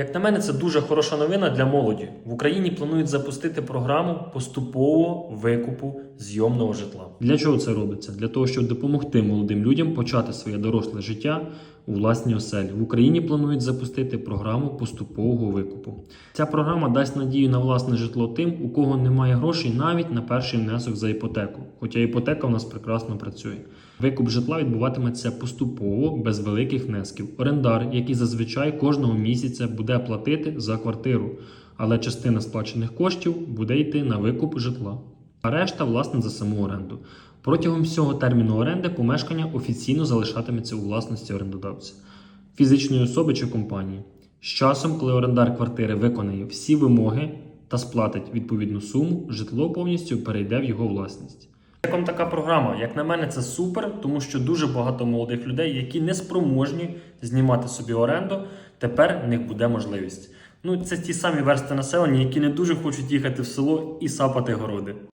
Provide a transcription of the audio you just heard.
Як на мене, це дуже хороша новина для молоді. В Україні планують запустити програму поступового викупу зйомного житла. Для чого це робиться? Для того, щоб допомогти молодим людям почати своє доросле життя у власній оселі. В Україні планують запустити програму поступового викупу. Ця програма дасть надію на власне житло тим, у кого немає грошей навіть на перший внесок за іпотеку. Хоча іпотека у нас прекрасно працює. Викуп житла відбуватиметься поступово, без великих внесків. Орендар, який зазвичай кожного місяця буде платити за квартиру, але частина сплачених коштів буде йти на викуп житла. А решта, власне, за саму оренду. Протягом всього терміну оренди помешкання офіційно залишатиметься у власності орендодавця, фізичної особи чи компанії. З часом, коли орендар квартири виконає всі вимоги та сплатить відповідну суму, житло повністю перейде в його власність. Як вам така програма? Як на мене, це супер, тому що дуже багато молодих людей, які не спроможні знімати собі оренду, тепер в них буде можливість. Ну, це ті самі версти населення, які не дуже хочуть їхати в село і сапати городи.